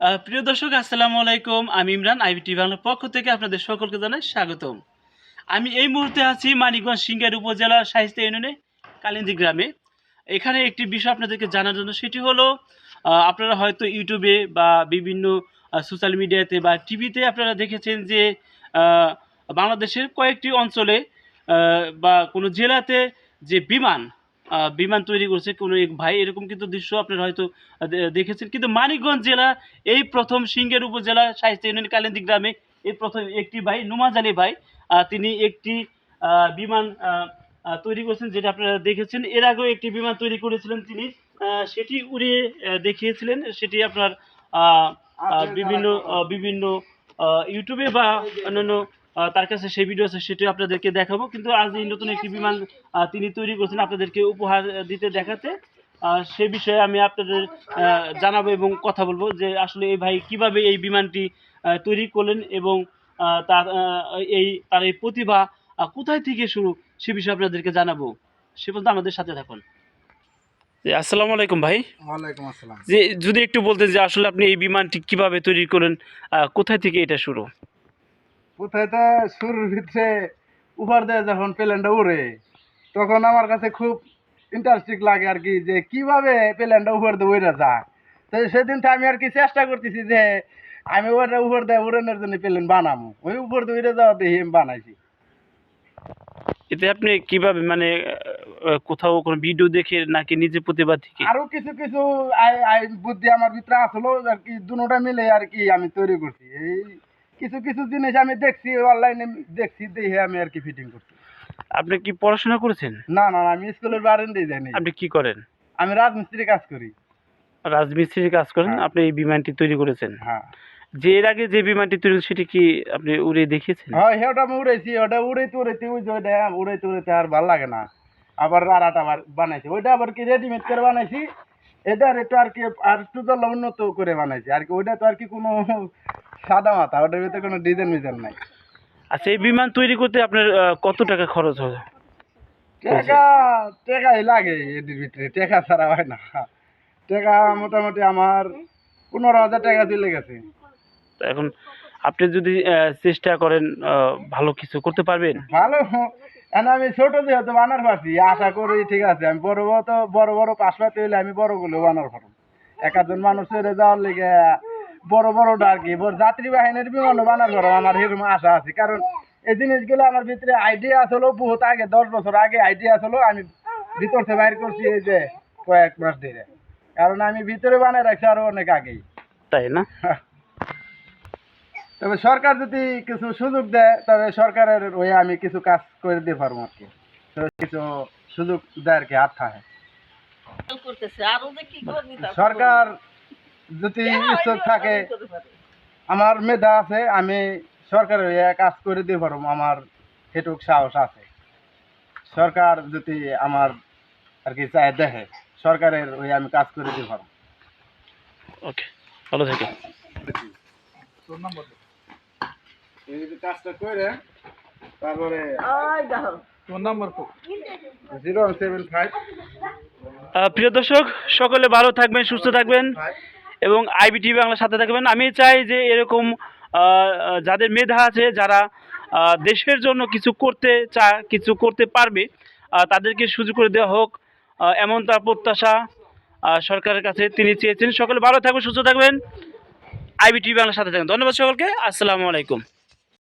প্রিয় দর্শক, আসসালামু আলাইকুম। আমি ইমরান আইবিটি বাংলার পক্ষ থেকে আপনাদের সকলকে জানাই স্বাগতম। আমি এই মুহূর্তে আছি মানিকগঞ্জ সিঙ্গার উপজেলার সাহিত্য ইউনিয়নে কালিন্দি গ্রামে। এখানে একটি বিষয় আপনাদেরকে জানার জন্য, সেটি হলো আপনারা হয়তো ইউটিউবে বা বিভিন্ন সোশ্যাল মিডিয়াতে বা টিভিতে আপনারা দেখেছেন যে বাংলাদেশের কয়েকটি অঞ্চলে বা কোনো জেলাতে যে বিমান বিমান তৈরি করছে কোনো এক ভাই এরকম কিন্তু দৃশ্য আপনারা হয়তো দেখেছেন। কিন্তু মানিকগঞ্জ জেলা এই প্রথম সিঙ্গের উপজেলা সাহিত্য ইউনিয়ন কালিন্দি গ্রামে এই প্রথম একটি ভাই নুমাজ আলী ভাই তিনি একটি বিমান তৈরি করেছেন যেটা আপনারা দেখেছেন। এর আগেও একটি বিমান তৈরি করেছিলেন তিনি সেটি উড়িয়ে দেখিয়েছিলেন। সেটি আপনার আহ, বিভিন্ন বিভিন্ন ইউটিউবে বা অন্যান্য তার কাছে সেই ভিডিও আছে সেটি আপনাদেরকে দেখাবো। কিন্তু আজ এই নতুন একটি বিমান তিনি তৈরি করেছেন আপনাদেরকে উপহার দিতে দেখাতে। সে বিষয়ে আমি আপনাদের জানাব এবং কথা বলব যে আসলে এই ভাই কীভাবে এই বিমানটি তৈরি করলেন এবং আহ, তার আহ, এই তার এই প্রতিভা কোথায় থেকে শুরু সে বিষয়ে আপনাদেরকে জানাব। সে পর্যন্ত আমাদের সাথে থাকুন। জি, আসসালামু আলাইকুম ভাই। ওয়ালাইকুম আসসালাম। যে যদি একটু বলতেন যে আসলে আপনি এই বিমানটি কীভাবে তৈরি করেন কোথায় থেকে এটা শুরু? কোথায় তো শুরুর ভিতরে উপর দিয়ে যখন প্লেনটা উড়ে তখন আমার কাছে খুব ইন্টারেস্টিং লাগে আর কি যে কীভাবে প্লেনটা উপর দিয়ে উড়ে যায়। তো সেদিন তো আমি আর কি চেষ্টা করতেছি যে আমি ওটা উপর দিয়ে উড়ানোর জন্য প্লেন বানাবো ওই উপর দিয়ে উড়ে যাওয়া দিয়ে আমি বানাইছি। এতে আপনি কীভাবে মানে কোথাও কোনো ভিডিও দেখে নাকি নিজে প্রতিভা থেকে? আরও কিছু কিছু বুদ্ধি আমার ভিতরে আসলো আর কি দুটোটা মিলে আর কি আমি তৈরি করছি। এই কিছু কিছু জিনিস আমি দেখছি অনলাইনে দেখছি দেখে আমি আর কি ফিটিং করছি। আপনি কি পড়াশোনা করেছেন? না না আমি স্কুলের বারান্দায় যাইনি আপনি কি করেন? আমি রাজমিস্ত্রি কাজ করি। রাজমিস্ত্রির কাজ করেন? হ্যাঁ। আপনি এই বিমানটি তৈরি করেছেন? হ্যাঁ। যে এর আগে যে বিমানটি তৈরি সেটি কি আপনি উড়ে দেখিয়েছেন হ্যাঁ ওটা আমি উড়েছি ওটা উড়াইতে উড়াইতে ওই যে ওইটা উড়াইতে উড়াইতে আর ভালো লাগে না। আবার একটা আবার বানাইছি। ওইটা আবার কি রেডিমেড করে বানাইছি? এটা আর একটু আর কি আর একটু উন্নত করে বানাইছি। আর কি ওইটা তো আর কি কোনো সাদা মাথা ওটার ভিতরে কোনো ডিজাইন মিজাইন নাই। আচ্ছা এই বিমান তৈরি করতে আপনার কত টাকা খরচ হয় টাকা টাকাই লাগে এটির ভিতরে টাকা ছাড়া হয় না। টাকা মোটামুটি আমার পনেরো হাজার টাকা চলে গেছে। তো এখন আপনি যদি চেষ্টা করেন ভালো কিছু করতে পারবেন? ভালো এখন আমি ছোট যেহেতু বানার পারছি আশা করি ঠিক আছে আমি বড় বড় তো বড় বড় পাশ পাতে হইলে আমি বড়গুলো বানার পারব। এক একজন মানুষের যাওয়ার লেগে বড় বড় যাত্রী বাহিনীর বিমানও বানার পারব আমার এরকম আশা আছে। কারণ এই জিনিসগুলো আমার ভিতরে আইডিয়া আসলো বহুত আগে দশ বছর আগে আইডিয়া আসলো আমি ভিতর থেকে বাইর করছি এই যে কয়েক মাস ধরে। কারণ আমি ভিতরে বানায় রাখছি আরও অনেক আগেই। তাই না? তবে সরকার যদি কিছু সুযোগ দেয় তবে সরকারের ওই আমি কিছু কাজ করে দিতে পারব আর কি। কিছু সুযোগ দেয় আর কি হাত থাকে। সরকার যদি ইচ্ছুক থাকে আমার মেধা আছে আমি সরকারের হয়ে কাজ করে দিতে পারব আমার সেটুক সাহস আছে। সরকার যদি আমার আর কি চায় দেখে সরকারের ওই আমি কাজ করে দিতে পারব। ওকে ভালো থেকে। কাজটা করে তারপরে ওই দেখো। Zero one seven five ah, প্রিয় দর্শক সকলে ভালো থাকবেন সুস্থ থাকবেন। এবং আইবিটি বাংলার সাথে থাকবেন। আমি চাই যে এরকম যাদের মেধা আছে, যারা দেশের জন্য কিছু করতে চা, কিছু করতে পারবে তাদেরকে সুযোগ করে দেওয়া হোক। এমন তার প্রত্যাশা সরকারের কাছে তিনি চেয়েছেন। সকলে ভালো থাকবেন, সুস্থ থাকবেন। আইবিটি বাংলার সাথে থাকবেন। ধন্যবাদ সকলকে। আসসালামু আলাইকুম।